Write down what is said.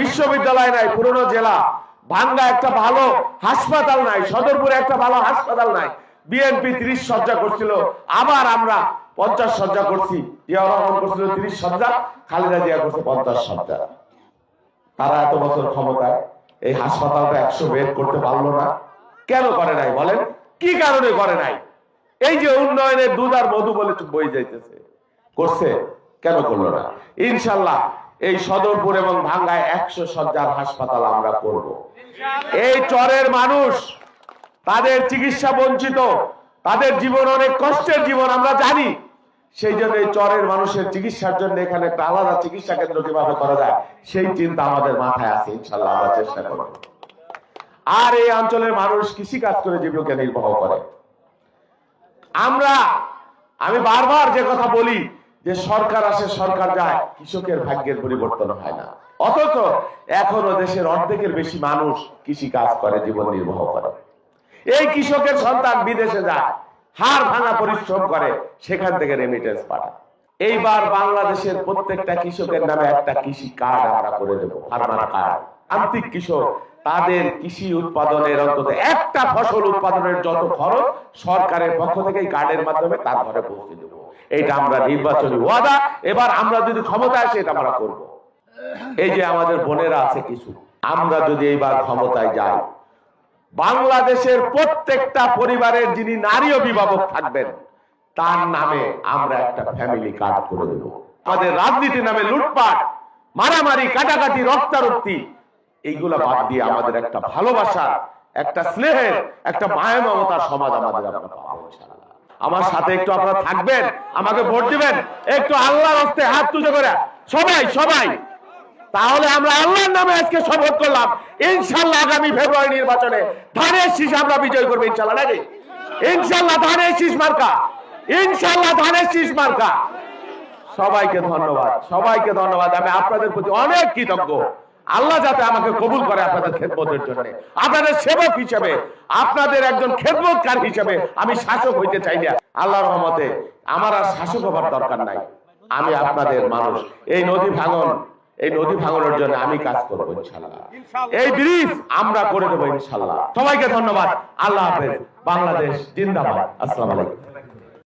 বিশ্ববিদ্যালয় নাই, পুরনো জেলা। ভাঙ্গা একটা ভালো হাসপাতাল নাই, সদরপুরে একটা ভালো হাসপাতাল নাই। বিএনপি তিরিশ সজ্জা করছিল, আবার আমরা পঞ্চাশ সজ্জা করছি। করছিল তিরিশ সজ্জা খালেদা জিয়া করছে পঞ্চাশ সজ্জা তারা এত বছর ক্ষমতায়, এই হাসপাতালটা একশো বেড করতে পারল না। কেন করে নাই বলেন? কি কারণে করে নাই? এই যে উন্নয়নের দুধ আর মধু বলে বই যাইতেছে, করছে, কেন করল না? ইনশাল্লাহ এই সদরপুর এবং ভাঙ্গায় একশো সজ্জার হাসপাতাল আমরা করব। এই চরের মানুষ, তাদের চিকিৎসা বঞ্চিত, তাদের জীবন অনেক কষ্টের জীবন, আমরা জানি। সেই জন্য এই চরের মানুষের চিকিৎসার জন্য এখানে একটা আলাদা চিকিৎসা কেন্দ্র কীভাবে করা যায়, সেই চিন্তা আমাদের মাথায় আছে, ইনশাল্লাহ আমরা চেষ্টা করব। আর এই অঞ্চলের মানুষ কৃষি কাজ করে জীবিকা নির্বাহ করে। আমরা, আমি বারবার যে কথা বলি যে সরকার আসে, সরকার যায়, কৃষকের ভাগ্যের পরিবর্তন হয় না। অথচ এখনও দেশের অর্ধেকের বেশি মানুষ কৃষি কাজ করে, জীবন নির্বাহ করে। এই কৃষকের সন্তান বিদেশে যায়, হাড় ভাঙা পরিশ্রম করে, সেখান থেকে রেমিটেন্স পাঠায়। এইবার বাংলাদেশের প্রত্যেকটা কৃষকের নামে একটা কৃষি কার্ড আমরা করে দেবো ফার্মার কৃষক তাদের কৃষি উৎপাদনের অন্তত একটা ফসল উৎপাদনের যত খরচ সরকারের পক্ষ থেকে কার্ডের মাধ্যমে তার ঘরে পৌঁছে দেবো। এটা আমরা নির্বাচনী ওয়াদা। এবার আমরা যদি ক্ষমতা আসে, এটা আমরা করব। এই যে আমাদের বোনেরা আছে কিছু, আমরা যদি এইবার ক্ষমতায় যাই, বাংলাদেশের প্রত্যেকটা পরিবারের যিনি নারী অভিভাবক থাকবেন, তার নামে আমরা একটা ফ্যামিলি কার্ড করে দেব। আমাদের রাজনীতি নামে লুটপাট, মারামারি, কাটাকাটি, রক্তারক্তি এইগুলা বাদ দিয়ে আমাদের একটা ভালোবাসা একটা স্নেহের একটা মায়া মমতার সমাজ আমাদের আমরা পাবো আমার সাথে একটু আপনারা থাকবেন আমাকে ভোট দিবেন একটু আল্লাহর হস্তে হাত তুলে করে সবাই সবাই। তাহলে আমরা আল্লাহর নামে আজকে শপথ করলাম ইনশাল্লাহ আগামী ফেব্রুয়ারি নির্বাচনে ধানের শীষ আমরা বিজয় করব ইনশাল্লাহ নাকি? ইনশাল্লাহ ধানের শীষ মার্কা। ইনশাল্লাহ ধানের শীষ মার্কা। সবাইকে ধন্যবাদ সবাইকে ধন্যবাদ। আমি আপনাদের প্রতি অনেক কৃতজ্ঞ। আল্লাহ যাতে আমাকে কবুল করে আপনাদের খেদমতের জন্য। আপনাদের সেবক হিসেবে, আপনাদের একজন খেদমতকার হিসেবে আমি শাসক হইতে চাই না। আল্লাহ রহমতে আমার আর শাসক হবার দরকার নাই। আমি আপনাদের মানুষ। এই নদী ভাঙন, এই নদী ভাঙনের জন্য আমি কাজ করব ইনশাল্লাহ এই ব্রিজ আমরা করে দেবো ইনশাল্লাহ সবাইকে ধন্যবাদ। আল্লাহ হাফেজ। বাংলাদেশ জিন্দাবাদ। আসসালামু আলাইকুম।